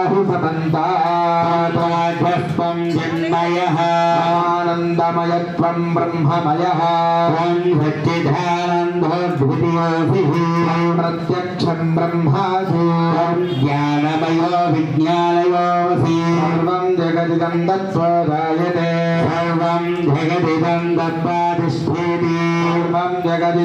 पाहि समन्तात्वं चिन्मयः आनन्दमयत्वं ब्रह्ममयः त्वं सच्चिदानन्दोऽद्भुतियोऽसिः प्रत्यक्षं ब्रह्मासि ज्ञानमयो विज्ञानयोऽसि सर्वं जगदिदं तत्त्वजायते जगदि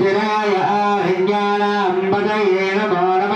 పరిచరాయ ఆహిజ్ఞానాంబదయే నమో నమ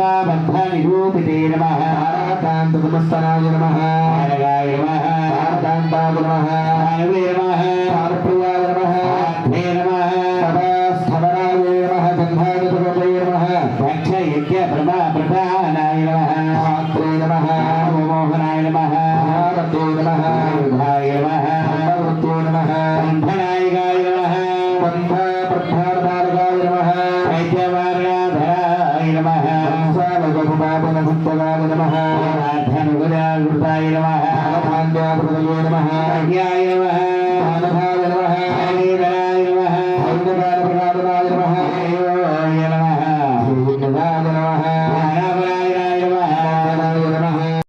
తత్వాబద్ధ నిరూపితే నమః తారకాంత నమస్తనాయ నమః తారకాయ నమః తారకాంతాయ నమః తారవే నమః తారప్రియాయ నమః తే నమః సదాస్థవనాయ నమః గంధాగతపతయ నమః దక్షయజ్ఞ ప్రభా ప్రధానాయ నమః ధాత్రే నమః మోహనాయ నమః భారతే నమః యుధాయ నమః వృత్తే నమః బంధనాయకాయ నమః బంధ ప్రధానకాయ నమః వైద్యవారాధరాయ నమః సాలగభుపాపనగుప్తగాయ నమః